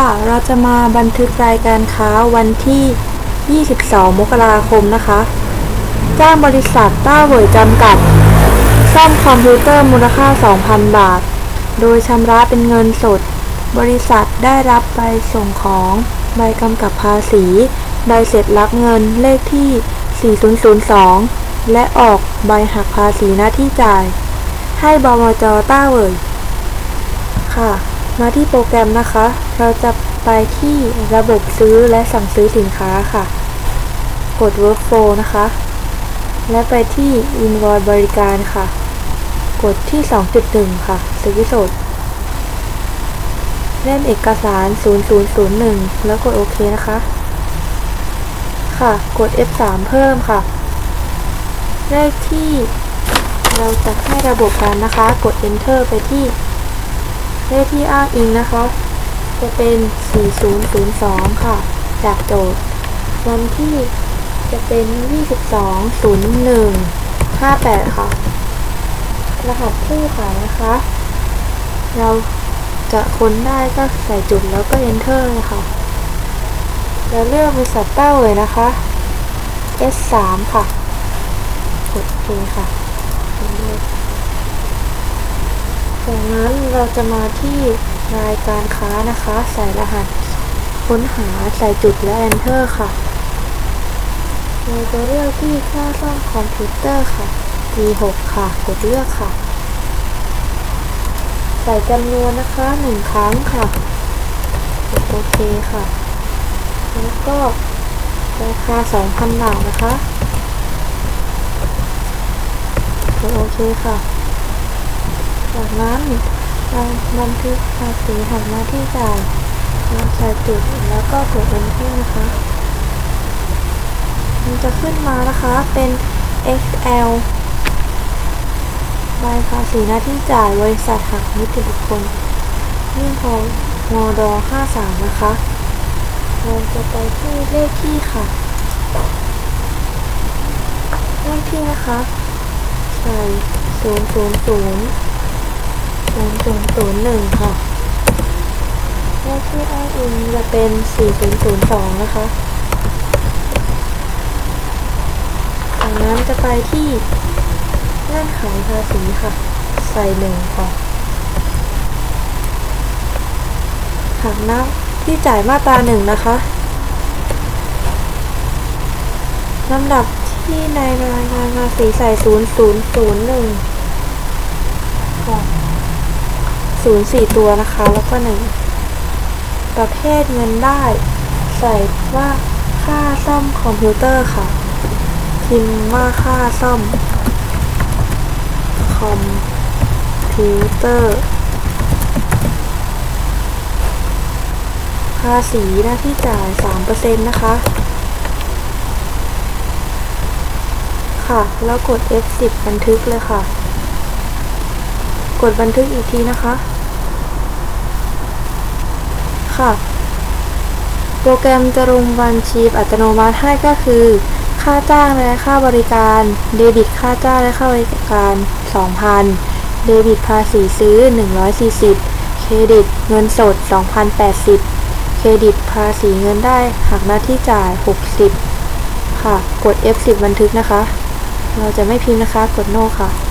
ค่ะ เราจะมาบันทึกรายการค้าวันที่ 22 มกราคมนะคะ จ้างบริษัทต้าเวยจำกัด ซ่อมคอมพิวเตอร์มูลค่า 2,000 บาท โดยชำระเป็นเงินสด บริษัทได้รับใบส่งของ ใบกำกับภาษี ใบเสร็จรับเงินเลขที่ 4002 และออกใบหักภาษีหน้าที่จ่าย ให้บมจต้าเวยค่ะ มาที่โปรแกรมนะคะ เราจะไปที่ระบบซื้อและสั่งซื้อสินค้าค่ะ กด workflow นะคะ และไปที่ invoice บริการค่ะ กดที่ 2.1 ค่ะ service เล่มเอกสาร 0001 แล้วกดโอเคนะคะ ค่ะ กด F3 เพิ่มค่ะ เลขที่เราจะให้ระบบกันนะคะ กด enter ไปที่ เลขที่อ้างอิงนะคะ จะเป็น 4002 ค่ะ จากโจทย์ วันที่จะเป็น 220158 ค่ะ รหัสผู้ขายนะคะ เราจะค้นได้ก็ใส่จุดแล้วก็ enter นะคะแล้วเลือกบริษัทเต้าเลยนะคะ S3 ค่ะกดโอเคค่ะ จากนั้นเราจะมาที่รายการค้านะคะ ใส่รหัส ค้นหาใส่จุดและ enter ค่ะเราจะเลือกที่ค่าซ่อมคอมพิวเตอร์ค่ะ G6 ค่ะ กดเลือกค่ะ ใส่จำนวนนะคะหนึ่งครั้งค่ะกดโอเคค่ะ แล้วก็ราคา2,000บาทนะคะกดโอเคค่ะ จากนั้นเราบันทึกภาษีหักหน้าที่จ่ายเราใส่จุดแล้วก็กด enter นะคะมันจะขึ้นมานะคะเป็น XL ใบภาษีหน้าที่จ่ายบริษัทหักนิติบุคคลยื่นพอมดอ53 นะคะเราจะไปที่เลขที่ค่ะ เลขที่นะคะ ใส่ 000 0001ค่ะเลขที่อ้างอิงจะเป็น4002นย์ศูนย์สองนะคะจากนั้นจะไปที่เงื่อนไขภาษีค่ะ ใส่หนึ่งค่ะหักนับที่จ่ายมาตราหนึ่งนะคะลำดับที่ในรายงานภาษีใส่ศูนย์ศูนย์ศูนย์หนึ่งค่ะ ศูนย์สี่ตัวนะคะ แล้วก็หนึ่งประเภทเงินได้ ใส่ว่าค่าซ่อมคอมพิวเตอร์ค่ะ พิมพ์ว่าค่าซ่อม คอมพิวเตอร์ ภาษีหน้าที่จ่าย3%นะคะ ค่ะ แล้วกด F10 บันทึกเลยค่ะ กดบันทึกอีกทีนะคะ ค่ะ โปรแกรมจะลงบัญชีอัตโนมัติให้ก็คือ ค่าจ้างและค่าบริการ เดบิตค่าจ้างและค่าบริการ 2,000 เดบิตภาษีซื้อ 140 เครดิตเงินสด 2,080 เครดิตภาษีเงินได้หักหน้าที่จ่าย 60 ค่ะ กด F10 บันทึกนะคะ เราจะไม่พิมพ์นะคะ กดโน้ค่ะ